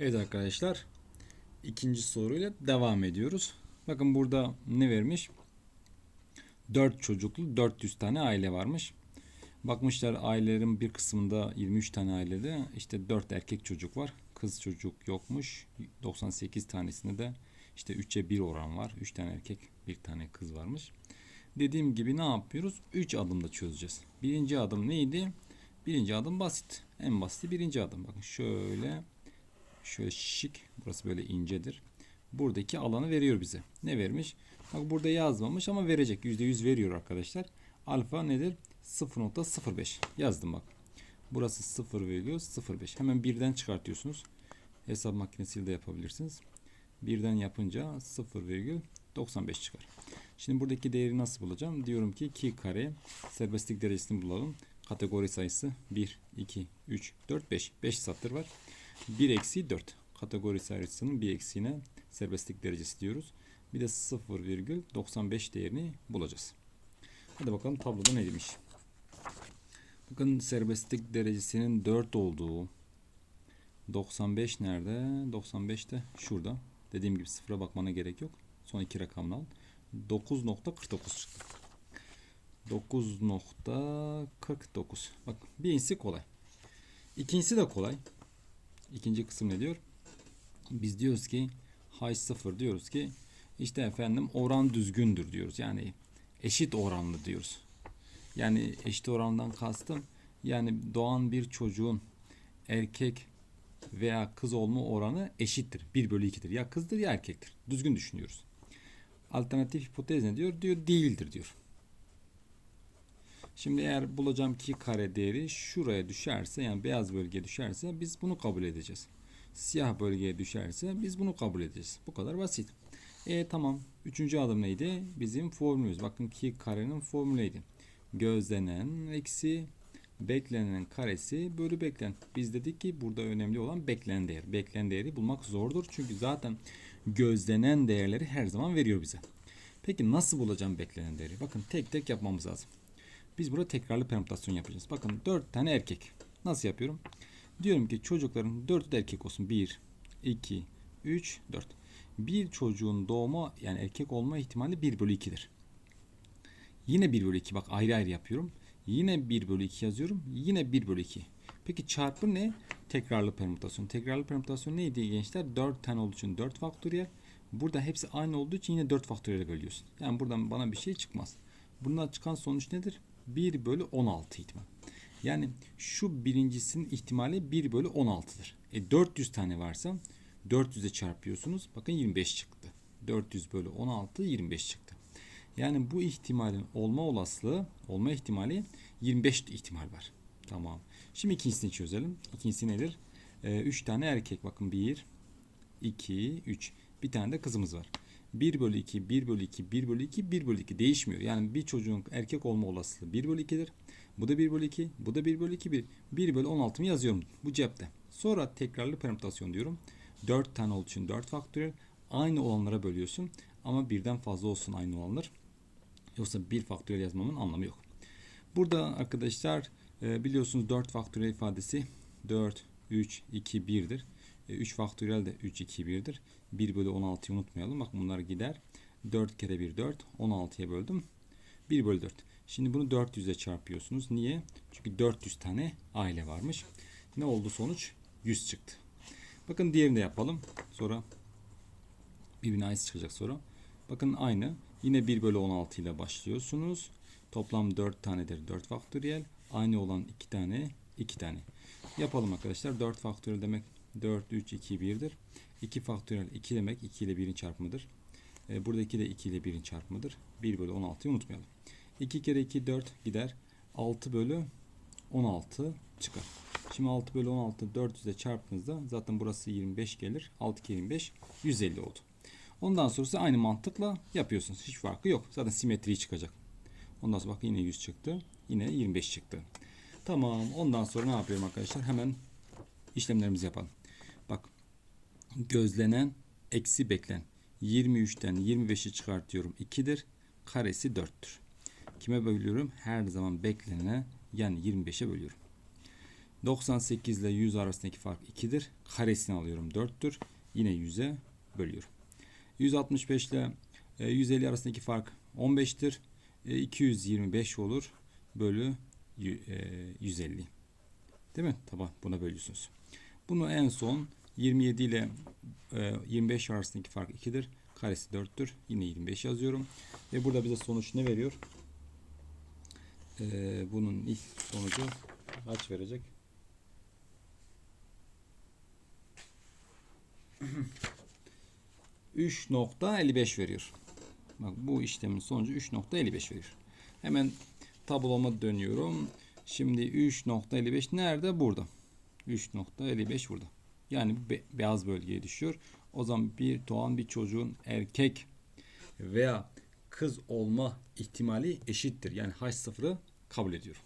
Evet arkadaşlar. ikinci soruyla devam ediyoruz. Bakın burada ne vermiş? 4 çocuklu 400 tane aile varmış. Bakmışlar ailelerin bir kısmında 23 tane ailede işte 4 erkek çocuk var. Kız çocuk yokmuş. 98 tanesinde de işte 3'e 1 oran var. 3 tane erkek, bir tane kız varmış. Dediğim gibi ne yapıyoruz? 3 adımda çözeceğiz. Birinci adım neydi? Birinci adım basit. En basiti birinci adım. Bakın şöyle şöyle şık. Burası böyle incedir. Buradaki alanı veriyor bize. Ne vermiş? Bak burada yazmamış ama verecek. %100 veriyor arkadaşlar. Alfa nedir? 0.05 yazdım bak. Burası 0,05. Hemen birden çıkartıyorsunuz. Hesap makinesiyle de yapabilirsiniz. Birden yapınca 0,95 çıkar. Şimdi buradaki değeri nasıl bulacağım? Diyorum ki 2 kare serbestlik derecesini bulalım. Kategori sayısı 1, 2, 3, 4, 5. 5 satır var. 1 eksi 4. Kategori sayısının 1 eksiğine serbestlik derecesi diyoruz. Bir de 0,95 değerini bulacağız. Hadi bakalım tabloda ne demiş. Bakın serbestlik derecesinin 4 olduğu 95 nerede? 95 de şurada. Dediğim gibi sıfıra bakmana gerek yok. Son iki rakamını al. 9.49 çıktı. 9.49. Bak birincisi kolay. İkincisi de kolay. İkinci kısım ne diyor? Biz diyoruz ki h sıfır diyoruz ki işte efendim oran düzgündür diyoruz. Yani eşit oranlı diyoruz. Yani eşit orandan kastım yani doğan bir çocuğun erkek veya kız olma oranı eşittir. 1 bölü 2'dir. Ya kızdır ya erkektir. Düzgün düşünüyoruz. Alternatif hipotez ne diyor? Diyor değildir diyor. Şimdi eğer bulacağım ki kare değeri şuraya düşerse yani beyaz bölgeye düşerse biz bunu kabul edeceğiz. Siyah bölgeye düşerse biz bunu kabul edeceğiz. Bu kadar basit. E tamam. Üçüncü adım neydi? Bizim formülümüz. Bakın ki karenin formüleydi. Gözlenen eksi beklenen karesi bölü beklen. Biz dedik ki burada önemli olan beklenen değer. Beklenen değeri bulmak zordur. Çünkü zaten gözlenen değerleri her zaman veriyor bize. Peki nasıl bulacağım beklenen değeri? Bakın tek tek yapmamız lazım. Biz burada tekrarlı permütasyon yapacağız. Bakın 4 tane erkek. Nasıl yapıyorum? Diyorum ki çocukların 4'ü de erkek olsun. 1, 2, 3, 4. Bir çocuğun doğma yani erkek olma ihtimali 1 bölü 2'dir. Yine 1 bölü 2 bak ayrı ayrı yapıyorum. Yine 1 bölü 2 yazıyorum. Yine 1 bölü 2. Peki çarpı ne? Tekrarlı permütasyon. Tekrarlı permütasyon neydi gençler? 4 tane olduğu için 4 faktöriyel. Burada hepsi aynı olduğu için yine 4 faktöriyel bölüyorsun. Yani buradan bana bir şey çıkmaz. Bundan çıkan sonuç nedir? 1 bölü 16 ihtimal. Yani şu birincisinin ihtimali 1 bölü 16'dır. E 400 tane varsa 400'e çarpıyorsunuz. Bakın 25 çıktı. 400 bölü 16 25 çıktı. Yani bu ihtimalin olma olasılığı, olma ihtimali 25 ihtimal var. Tamam. Şimdi ikincisini çözelim. İkincisi nedir? 3 ee, tane erkek. Bakın 1, 2, 3. Bir tane de kızımız var. 1 bölü 2, 1 bölü 2, 1 bölü 2, 1 bölü 2 değişmiyor. Yani bir çocuğun erkek olma olasılığı 1 bölü 2'dir. Bu da 1 bölü 2, bu da 1 bölü 2, 1, 1 bölü 16'mı yazıyorum bu cepte. Sonra tekrarlı permütasyon diyorum. 4 tane olduğu için 4 faktöriyel. Aynı olanlara bölüyorsun. Ama birden fazla olsun aynı olanlar. Yoksa bir faktöriyel yazmamın anlamı yok. Burada arkadaşlar e, biliyorsunuz 4 faktöriyel ifadesi 4, 3, 2, 1'dir. 3 faktöriyel de 3, 2, 1'dir. 1 bölü 16'yı unutmayalım. Bak bunlar gider. 4 kere 1 4. 16'ya böldüm. 1 bölü 4. Şimdi bunu 400'e çarpıyorsunuz. Niye? Çünkü 400 tane aile varmış. Ne oldu sonuç? 100 çıktı. Bakın diğerini de yapalım. Sonra birbirine ait çıkacak sonra. Bakın aynı. Yine 1 bölü 16 ile başlıyorsunuz. Toplam 4 tanedir 4 faktöriyel. Aynı olan 2 tane 2 tane. Yapalım arkadaşlar. 4 faktöriyel demek 4, 3, 2, 1'dir. 2 faktöriyel 2 demek 2 ile 1'in çarpımıdır. E, buradaki de 2 ile 1'in çarpımıdır. 1 bölü 16'yı unutmayalım. 2 kere 2 4 gider. 6 bölü 16 çıkar. Şimdi 6 bölü 16 400'e çarptığınızda zaten burası 25 gelir. 6 kere 25 150 oldu. Ondan sonrası aynı mantıkla yapıyorsunuz. Hiç farkı yok. Zaten simetri çıkacak. Ondan sonra bak yine 100 çıktı. Yine 25 çıktı. Tamam. Ondan sonra ne yapıyorum arkadaşlar? Hemen işlemlerimizi yapalım. Gözlenen eksi beklen. 23'ten 25'i çıkartıyorum 2'dir. Karesi 4'tür. Kime bölüyorum? Her zaman beklenene yani 25'e bölüyorum. 98 ile 100 arasındaki fark 2'dir. Karesini alıyorum 4'tür. Yine 100'e bölüyorum. 165 ile e, 150 arasındaki fark 15'tir. E, 225 olur. Bölü yü- e, 150. Değil mi? Tamam buna bölüyorsunuz. Bunu en son 27 ile e, 25 arasındaki fark 2'dir. Karesi 4'tür. Yine 25 yazıyorum. Ve burada bize sonuç ne veriyor? E, bunun ilk sonucu kaç verecek? %3.55 veriyor. Bak bu işlemin sonucu 3.55 veriyor. Hemen tabloma dönüyorum. Şimdi 3.55 nerede? Burada. 3.55 burada. Yani be- beyaz bölgeye düşüyor. O zaman bir doğan bir çocuğun erkek veya kız olma ihtimali eşittir. Yani H0'ı kabul ediyorum.